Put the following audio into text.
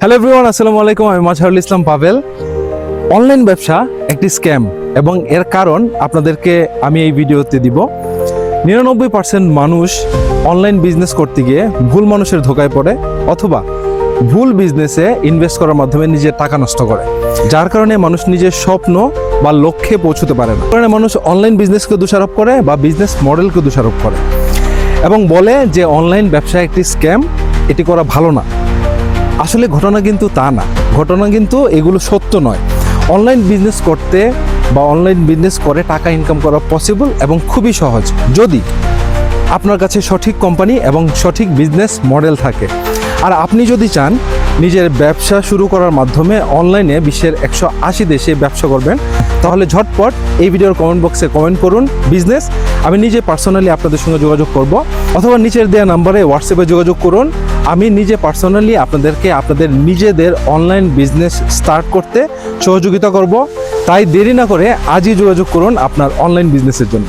Hello everyone আসসালামু আলাইকুম, আমি মাজহারুল ইসলাম পাভেল। অনলাইন ব্যবসা একটি স্ক্যাম এবং এর কারণ আপনাদেরকে আমি এই ভিডিওতে দিব। নিরানব্বই পার্সেন্ট মানুষ অনলাইন বিজনেস করতে গিয়ে ভুল মানুষের ধোকায় পড়ে অথবা ভুল বিজনেসে ইনভেস্ট করার মাধ্যমে নিজের টাকা নষ্ট করে। যার কারণে মানুষ নিজের স্বপ্ন বা লক্ষ্যে পৌঁছতে পারে না। কারণে মানুষ অনলাইন বিজনেসকে দোষারোপ করে বা বিজনেস মডেলকে দোষারোপ করে। এবং বলে যে অনলাইন ব্যবসা একটি স্ক্যাম এটি করা ভালো না। আসলে ঘটনা কিন্তু তা না। ঘটনা কিন্তু এগুলো সত্য নয়। অনলাইন বিজনেস করতে বা অনলাইন বিজনেস করে টাকা ইনকাম করা পসিবল এবং খুবই সহজ। যদি আপনার কাছে সঠিক কোম্পানি এবং সঠিক বিজনেস মডেল থাকে, আর আপনি যদি চান নিজের ব্যবসা শুরু করার মাধ্যমে অনলাইনে বিশ্বের একশো আশি দেশে ব্যবসা করবেন, তাহলে ঝটপট এই ভিডিওর কমেন্ট বক্সে কমেন্ট করুন বিজনেস আমি নিজে পার্সোনালি আপনাদের সঙ্গে যোগাযোগ করব, অথবা নিচের দেওয়া নাম্বারে হোয়াটসঅ্যাপে যোগাযোগ করুন। আমি নিজে পার্সোনালি আপনাদেরকে আপনাদের নিজেদের অনলাইন বিজনেস স্টার্ট করতে সহযোগিতা করব। তাই দেরি না করে আজই যোগাযোগ করুন আপনার অনলাইন বিজনেসের জন্য।